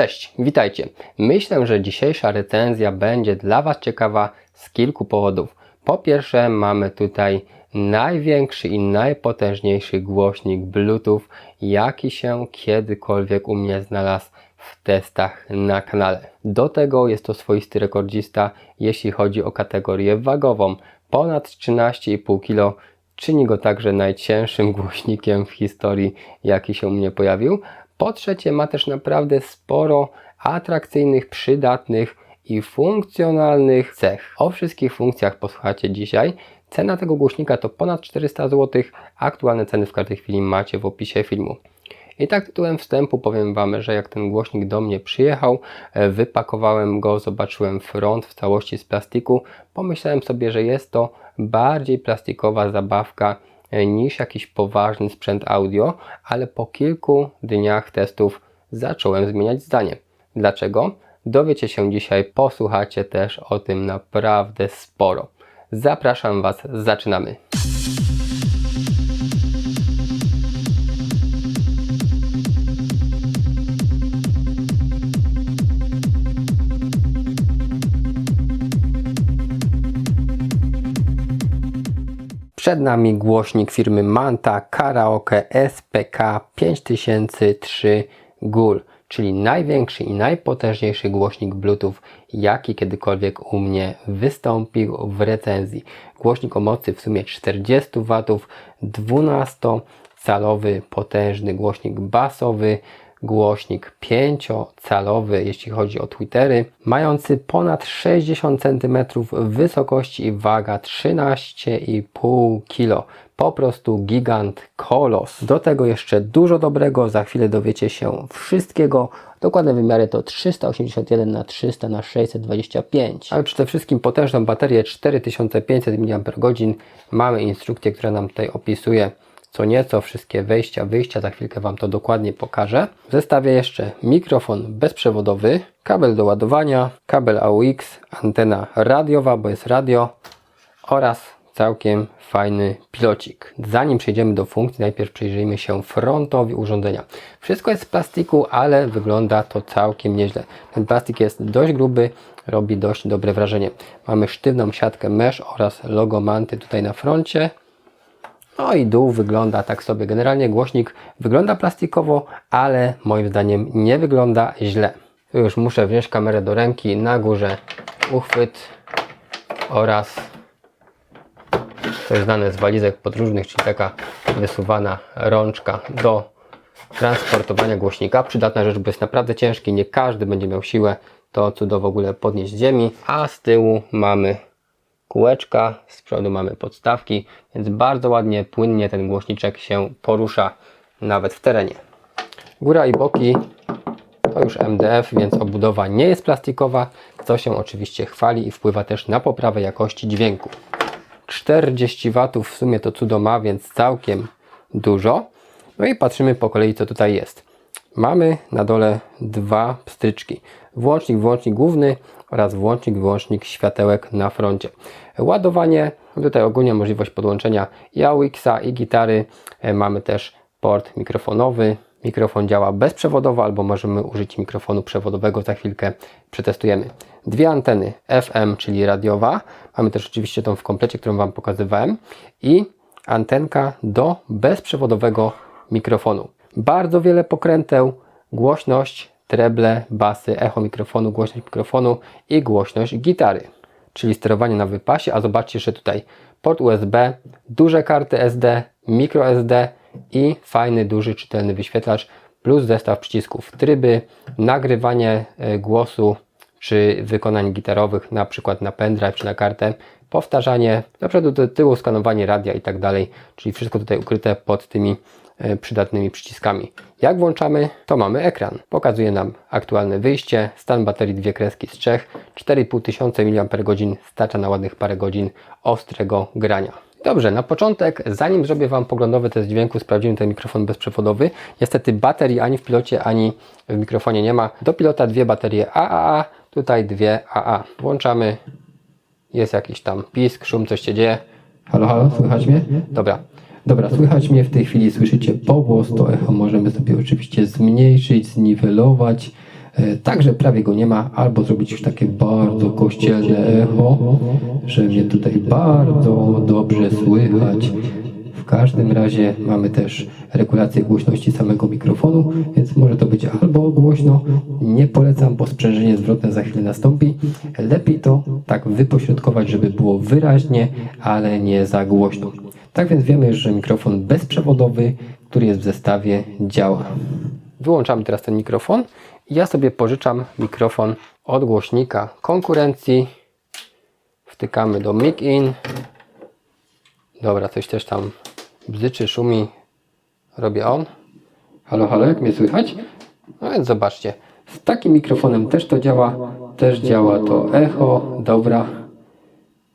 Cześć, witajcie. Myślę, że dzisiejsza recenzja będzie dla Was ciekawa z kilku powodów. Po pierwsze, mamy tutaj największy i najpotężniejszy głośnik Bluetooth, jaki się kiedykolwiek u mnie znalazł w testach na kanale. Do tego jest to swoisty rekordzista, jeśli chodzi o kategorię wagową. Ponad 13,5 kg czyni go także najcięższym głośnikiem w historii, jaki się u mnie pojawił. Po trzecie, ma też naprawdę sporo atrakcyjnych, przydatnych i funkcjonalnych cech. O wszystkich funkcjach posłuchacie dzisiaj. Cena tego głośnika to ponad 400 zł. Aktualne ceny w każdej chwili macie w opisie filmu. I tak tytułem wstępu powiem Wam, że jak ten głośnik do mnie przyjechał, e, wypakowałem go, zobaczyłem front w całości z plastiku, pomyślałem sobie, że jest to bardziej plastikowa zabawka e, niż jakiś poważny sprzęt audio, ale po kilku dniach testów zacząłem zmieniać zdanie. Dlaczego? Dowiecie się dzisiaj, posłuchacie też o tym naprawdę sporo. Zapraszam Was, zaczynamy. Przed nami głośnik firmy Manta Karaoke SPK 5003 GUL, czyli największy i najpotężniejszy głośnik Bluetooth, jaki kiedykolwiek u mnie wystąpił w recenzji. Głośnik o mocy w sumie 40 W, 12-calowy potężny głośnik basowy, głośnik 5-calowy, jeśli chodzi o Twittery, mający ponad 60 cm wysokości i waga 13,5 kg. Po prostu gigant kolos. Do tego jeszcze dużo dobrego, za chwilę dowiecie się wszystkiego. Dokładne wymiary to 381 na 300 na 625. Ale przede wszystkim potężną baterię 4500 mAh. Mamy instrukcję, która nam tutaj opisuje co nieco wszystkie wejścia, wyjścia, za chwilkę Wam to dokładnie pokażę. W zestawie jeszcze mikrofon bezprzewodowy, kabel do ładowania, kabel AUX, antena radiowa, bo jest radio oraz całkiem fajny pilocik. Zanim przejdziemy do funkcji, najpierw przyjrzyjmy się frontowi urządzenia. Wszystko jest z plastiku, ale wygląda to całkiem nieźle. Ten plastik jest dość gruby, robi dość dobre wrażenie. Mamy sztywną siatkę mesh oraz logo manty tutaj na froncie. No i dół wygląda tak sobie. Generalnie głośnik wygląda plastikowo, ale moim zdaniem nie wygląda źle. Tu już muszę wziąć kamerę do ręki. Na górze uchwyt oraz to jest znane z walizek podróżnych, czyli taka wysuwana rączka do transportowania głośnika. Przydatna rzecz, bo jest naprawdę ciężki. Nie każdy będzie miał siłę to cudo w ogóle podnieść z ziemi. A z tyłu mamy kółeczka, z przodu mamy podstawki, więc bardzo ładnie, płynnie ten głośniczek się porusza nawet w terenie. Góra i boki to już MDF, więc obudowa nie jest plastikowa, co się oczywiście chwali i wpływa też na poprawę jakości dźwięku. 40 W w sumie to cudo ma, więc całkiem dużo. No i patrzymy po kolei co tutaj jest. Mamy na dole dwa pstryczki. Włącznik, włącznik główny oraz włącznik, wyłącznik światełek na froncie. Ładowanie, tutaj ogólnie możliwość podłączenia i AUX-a i gitary. E, Mamy też port mikrofonowy. Mikrofon działa bezprzewodowo albo możemy użyć mikrofonu przewodowego. Za chwilkę przetestujemy. Dwie anteny FM, czyli radiowa. Mamy też oczywiście tą w komplecie, którą Wam pokazywałem. I antenka do bezprzewodowego mikrofonu. Bardzo wiele pokręteł, głośność, treble, basy, echo mikrofonu, głośność mikrofonu i głośność gitary. Czyli sterowanie na wypasie, a zobaczcie jeszcze tutaj port USB, duże karty SD, micro SD i fajny, duży, czytelny wyświetlacz plus zestaw przycisków tryby, nagrywanie e, głosu czy wykonań gitarowych, na przykład na pendrive czy na kartę, powtarzanie, do przodu do tyłu, skanowanie radia i tak dalej, czyli wszystko tutaj ukryte pod tymi przydatnymi przyciskami. Jak włączamy, to mamy ekran. Pokazuje nam aktualne wyjście, stan baterii dwie kreski z trzech, 4500 mAh starcza na ładnych parę godzin ostrego grania. Dobrze, na początek, zanim zrobię Wam poglądowy test dźwięku, sprawdzimy ten mikrofon bezprzewodowy. Niestety baterii ani w pilocie, ani w mikrofonie nie ma. Do pilota dwie baterie AAA, tutaj dwie AA. Włączamy, jest jakiś tam pisk, szum, coś się dzieje. Halo, halo, słychać mnie? Dobra. Dobra, słychać mnie w tej chwili, słyszycie pogłos, to echo możemy sobie oczywiście zmniejszyć, zniwelować. e, także prawie go nie ma, albo zrobić już takie bardzo kościelne echo, że mnie tutaj bardzo dobrze słychać. W każdym razie mamy też regulację głośności samego mikrofonu, więc może to być albo głośno, nie polecam, bo sprzężenie zwrotne za chwilę nastąpi. Lepiej to tak wypośrodkować, żeby było wyraźnie, ale nie za głośno. Tak więc wiemy, że mikrofon bezprzewodowy, który jest w zestawie, działa. Wyłączamy teraz ten mikrofon i ja sobie pożyczam mikrofon od głośnika konkurencji. Wtykamy do mic in. Dobra, coś też tam bzyczy, szumi. Robię on. Halo, halo, jak mnie słychać? No więc zobaczcie. Z takim mikrofonem też to działa. Też działa to echo. Dobra.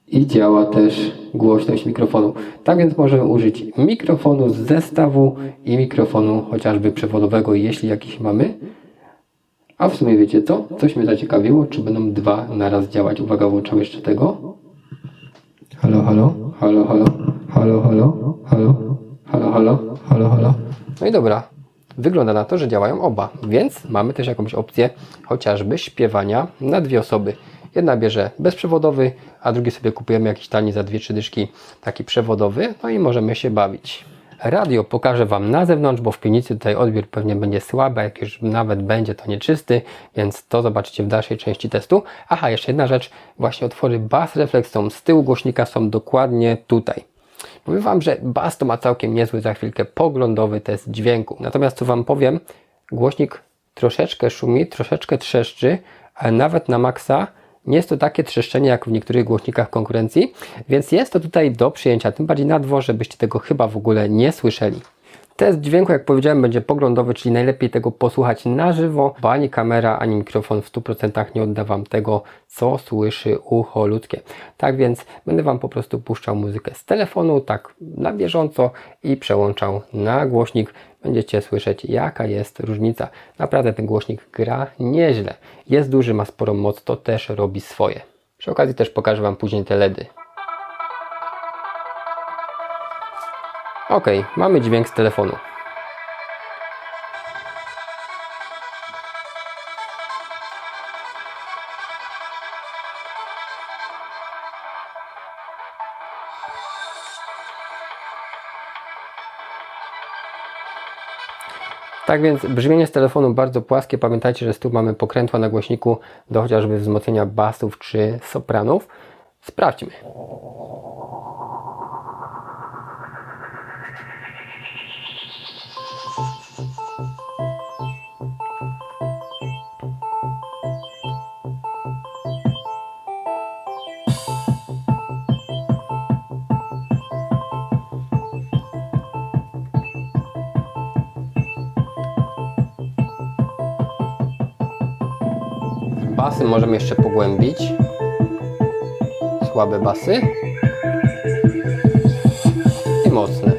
I działa też głośność mikrofonu. Tak więc możemy użyć mikrofonu z zestawu i mikrofonu chociażby przewodowego, jeśli jakiś mamy. A w sumie wiecie co? Coś mnie zaciekawiło, czy będą dwa naraz działać. Uwaga, włączam jeszcze tego. Halo, halo, halo, halo, halo, halo, halo, halo, halo, halo, halo. No i dobra. Wygląda na to, że działają oba, więc mamy też jakąś opcję chociażby śpiewania na dwie osoby. Jedna bierze bezprzewodowy, a drugi sobie kupujemy jakiś tani za dwie trzy dyszki taki przewodowy, no i możemy się bawić. Radio pokażę Wam na zewnątrz, bo w piwnicy tutaj odbiór pewnie będzie słaby, jak już nawet będzie to nieczysty, więc to zobaczycie w dalszej części testu. Aha, jeszcze jedna rzecz, właśnie otwory Bass Reflex są z tyłu głośnika, są dokładnie tutaj. Powiem Wam, że Bass to ma całkiem niezły za chwilkę poglądowy test dźwięku. Natomiast co Wam powiem, głośnik troszeczkę szumi, troszeczkę trzeszczy, ale nawet na maksa nie jest to takie trzeszczenie jak w niektórych głośnikach konkurencji, więc jest to tutaj do przyjęcia, tym bardziej na dworze byście tego chyba w ogóle nie słyszeli. Test dźwięku, jak powiedziałem, będzie poglądowy, czyli najlepiej tego posłuchać na żywo, bo ani kamera, ani mikrofon w 100% nie odda Wam tego, co słyszy ucho ludzkie. Tak więc będę Wam po prostu puszczał muzykę z telefonu, tak na bieżąco i przełączał na głośnik. Będziecie słyszeć, jaka jest różnica. Naprawdę ten głośnik gra nieźle. Jest duży, ma sporą moc, to też robi swoje. Przy okazji też pokażę Wam później te LEDy. Ok, mamy dźwięk z telefonu. Tak więc brzmienie z telefonu bardzo płaskie. Pamiętajcie, że tu mamy pokrętła na głośniku do chociażby wzmocnienia basów czy sopranów. Sprawdźmy. Basy możemy jeszcze pogłębić. Słabe basy. I mocne.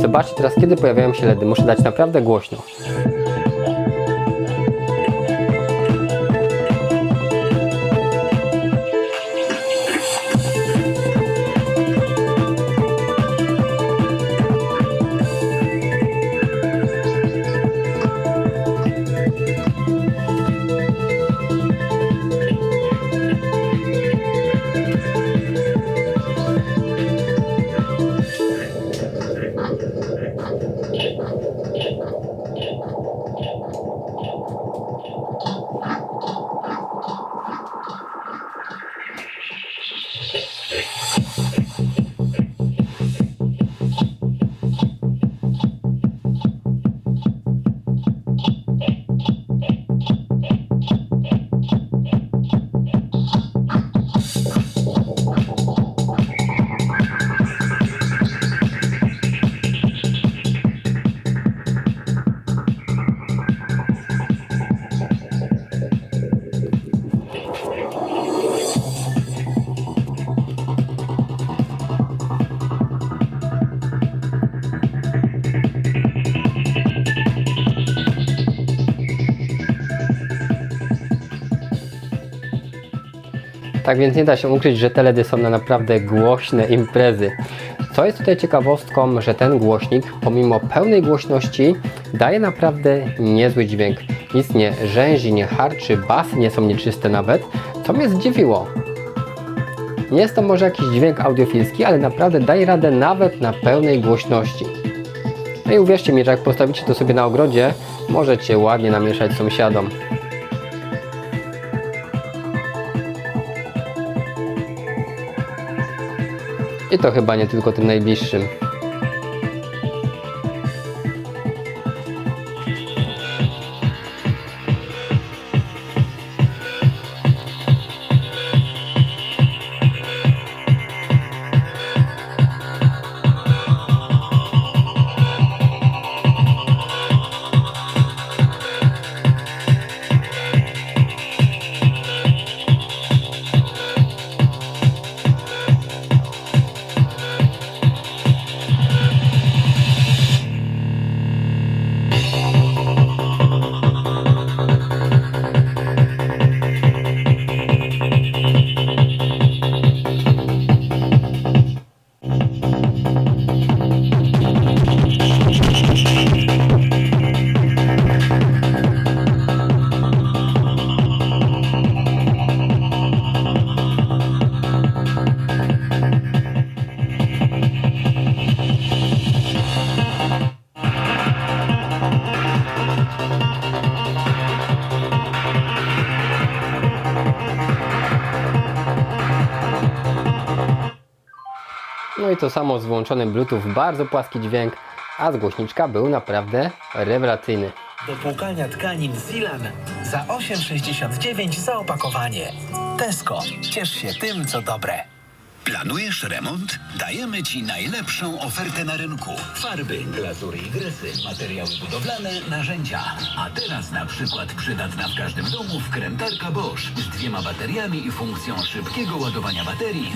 Zobaczcie teraz, kiedy pojawiają się LEDy. Muszę dać naprawdę głośno. Tak więc nie da się ukryć, że te LEDy są na naprawdę głośne imprezy. Co jest tutaj ciekawostką, że ten głośnik pomimo pełnej głośności daje naprawdę niezły dźwięk. Nic nie rzęzi, nie harczy, basy nie są nieczyste nawet, co mnie zdziwiło. Nie jest to może jakiś dźwięk audiofilski, ale naprawdę daje radę nawet na pełnej głośności. No i uwierzcie mi, że jak postawicie to sobie na ogrodzie, możecie ładnie namieszać sąsiadom. I to chyba nie tylko tym najbliższym. To samo z włączonym Bluetooth, bardzo płaski dźwięk, a z głośniczka był naprawdę rewelacyjny. Do płukania tkanin Zilan za 8,69 za opakowanie. Tesco. Ciesz się tym, co dobre. Planujesz remont? Dajemy Ci najlepszą ofertę na rynku. Farby, glazury i gresy, materiały budowlane, narzędzia. A teraz na przykład przydatna w każdym domu wkrętarka Bosch z dwiema bateriami i funkcją szybkiego ładowania baterii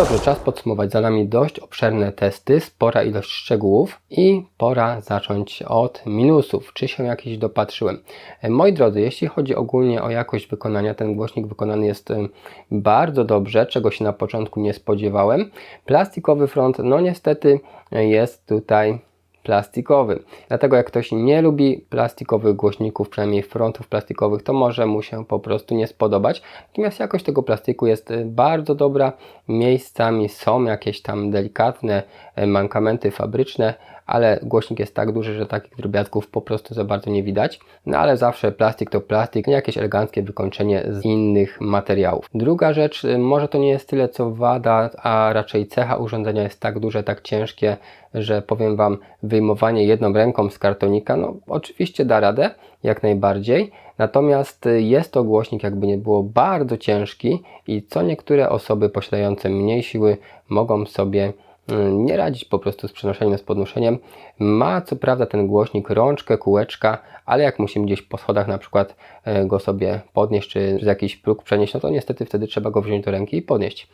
dobrze, czas podsumować. Za nami dość obszerne testy, spora ilość szczegółów i pora zacząć od minusów. Czy się jakieś dopatrzyłem? E, Moi drodzy, jeśli chodzi ogólnie o jakość wykonania, ten głośnik wykonany jest e, bardzo dobrze, czego się na początku nie spodziewałem. Plastikowy front, no niestety e, jest tutaj plastikowy. Dlatego jak ktoś nie lubi plastikowych głośników, przynajmniej frontów plastikowych, to może mu się po prostu nie spodobać. Natomiast jakość tego plastiku jest y, bardzo dobra. Miejscami są jakieś tam delikatne y, mankamenty fabryczne, ale głośnik jest tak duży, że takich drobiazgów po prostu za bardzo nie widać. No ale zawsze plastik to plastik, jakieś eleganckie wykończenie z innych materiałów. Druga rzecz, y, może to nie jest tyle co wada, a raczej cecha urządzenia jest tak duże, tak ciężkie, że powiem Wam, wyjmowanie jedną ręką z kartonika, no oczywiście da radę, jak najbardziej. Natomiast y, jest to głośnik, jakby nie było, bardzo ciężki i co niektóre osoby posiadające mniej siły mogą sobie nie radzić po prostu z przenoszeniem, z podnoszeniem. Ma co prawda ten głośnik rączkę, kółeczka, ale jak musimy gdzieś po schodach na przykład y, go sobie podnieść, czy z jakiś próg przenieść, no to niestety wtedy trzeba go wziąć do ręki i podnieść.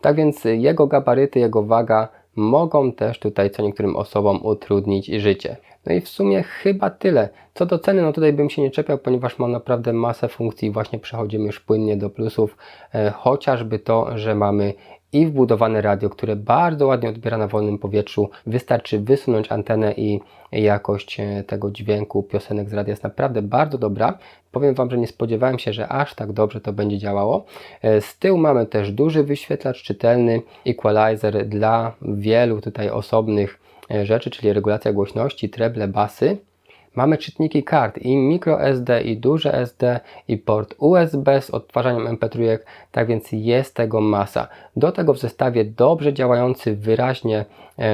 Tak więc jego gabaryty, jego waga mogą też tutaj co niektórym osobom utrudnić życie. No i w sumie chyba tyle. Co do ceny, no tutaj bym się nie czepiał, ponieważ ma naprawdę masę funkcji i właśnie przechodzimy już płynnie do plusów. E, chociażby to, że mamy i wbudowane radio, które bardzo ładnie odbiera na wolnym powietrzu. Wystarczy wysunąć antenę i jakość e, tego dźwięku piosenek z radia jest naprawdę bardzo dobra. Powiem Wam, że nie spodziewałem się, że aż tak dobrze to będzie działało. E, Z tyłu mamy też duży wyświetlacz czytelny, equalizer dla wielu tutaj osobnych rzeczy, czyli regulacja głośności, treble, basy. Mamy czytniki kart i microSD i duże SD i port USB z odtwarzaniem MP3, tak więc jest tego masa. Do tego w zestawie dobrze działający, wyraźnie e,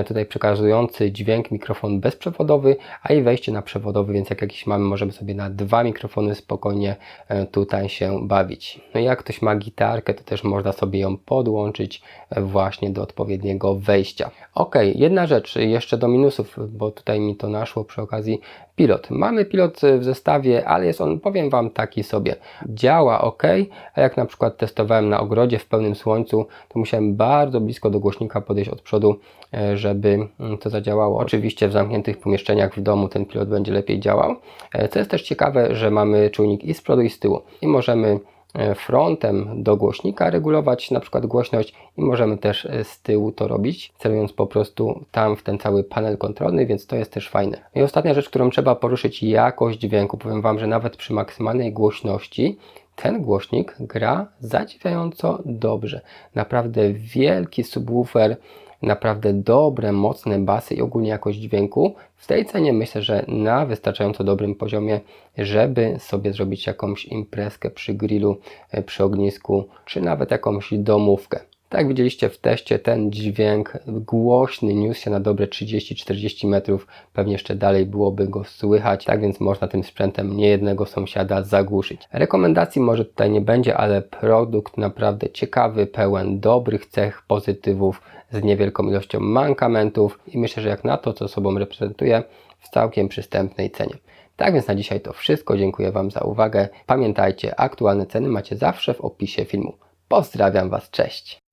tutaj przekazujący dźwięk mikrofon bezprzewodowy, a i wejście na przewodowy, więc jak jakiś mamy, możemy sobie na dwa mikrofony spokojnie e, tutaj się bawić. No jak ktoś ma gitarkę, to też można sobie ją podłączyć e, właśnie do odpowiedniego wejścia. Ok, jedna rzecz jeszcze do minusów, bo tutaj mi to naszło przy okazji pilot. Mamy pilot w zestawie, ale jest on, powiem Wam, taki sobie. Działa ok, a jak na przykład testowałem na ogrodzie w pełnym słońcu, to musiałem bardzo blisko do głośnika podejść od przodu, e, żeby mm, to zadziałało. Oczywiście w zamkniętych pomieszczeniach w domu ten pilot będzie lepiej działał. E, Co jest też ciekawe, że mamy czujnik i z przodu i z tyłu i możemy e, frontem do głośnika regulować na przykład głośność i możemy też e, z tyłu to robić, celując po prostu tam w ten cały panel kontrolny, więc to jest też fajne. I ostatnia rzecz, którą trzeba poruszyć, jakość dźwięku. Powiem Wam, że nawet przy maksymalnej głośności ten głośnik gra zadziwiająco dobrze. Naprawdę wielki subwoofer, naprawdę dobre, mocne basy i ogólnie jakość dźwięku. W tej cenie myślę, że na wystarczająco dobrym poziomie, żeby sobie zrobić jakąś imprezkę przy grillu, e, przy ognisku, czy nawet jakąś domówkę. Tak jak widzieliście w teście, ten dźwięk głośny niósł się na dobre 30-40 metrów, pewnie jeszcze dalej byłoby go słychać, tak więc można tym sprzętem niejednego sąsiada zagłuszyć. Rekomendacji może tutaj nie będzie, ale produkt naprawdę ciekawy, pełen dobrych cech, pozytywów, z niewielką ilością mankamentów i myślę, że jak na to, co sobą reprezentuje, w całkiem przystępnej cenie. Tak więc na dzisiaj to wszystko. Dziękuję Wam za uwagę. Pamiętajcie, aktualne ceny macie zawsze w opisie filmu. Pozdrawiam Was, cześć!